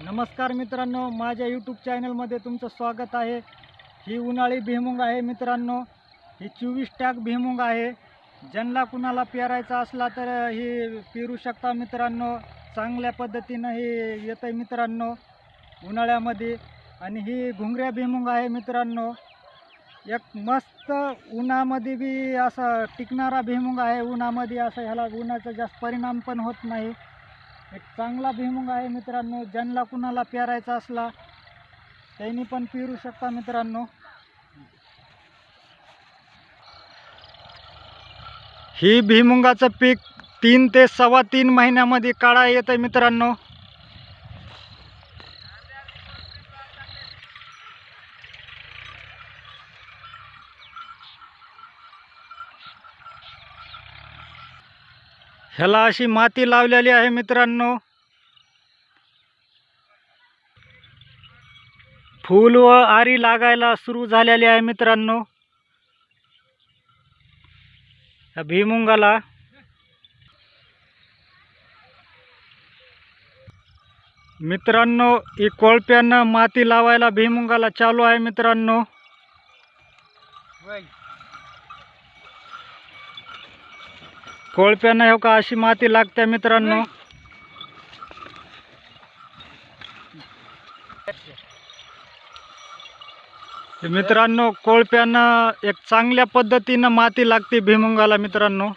नमस्कार मित्रांनो माझ्या यूट्यूब चॅनलमध्ये तुमचं स्वागत आहे. ही उन्हाळी भीमुंग आहे मित्रांनो. ही चोवीस टॅग भीमुंग आहे. ज्यांना कुणाला पेरायचा असला तर ही पेरू शकता मित्रांनो. चांगल्या पद्धतीनं हे येतं आहे मित्रांनो उन्हाळ्यामध्ये. आणि ही घुंगऱ्या भीमुंग आहे मित्रांनो. एक मस्त उन्हामध्ये बी असा टिकणारा भीमुंग आहे. उन्हामध्ये असं ह्याला उन्हाचा जास्त परिणाम पण होत नाही. एक चांगला भुईमुंग आहे मित्रांनो. ज्यांना कुणाला पेरायचा असला त्यांनी पण पेरू शकता मित्रांनो. ही भुईमुंगाचं पीक तीन ते सव्वा तीन महिन्यामध्ये काढा येतं मित्रांनो. ह्याला अशी माती लावलेली आहे मित्रांनो. फूल व आरी लागायला सुरू झालेली आहे मित्रांनो. या भुईमुंगाला मित्रांनो ही कोळप्यानं माती लावायला भीमुंगाला चालू आहे मित्रांनो. कोळप्यानं हो का अशी माती लागते मित्रांनो? मित्रांनो कोळप्यानं एक चांगल्या पद्धतीनं माती लागते भीमुंगाला मित्रांनो.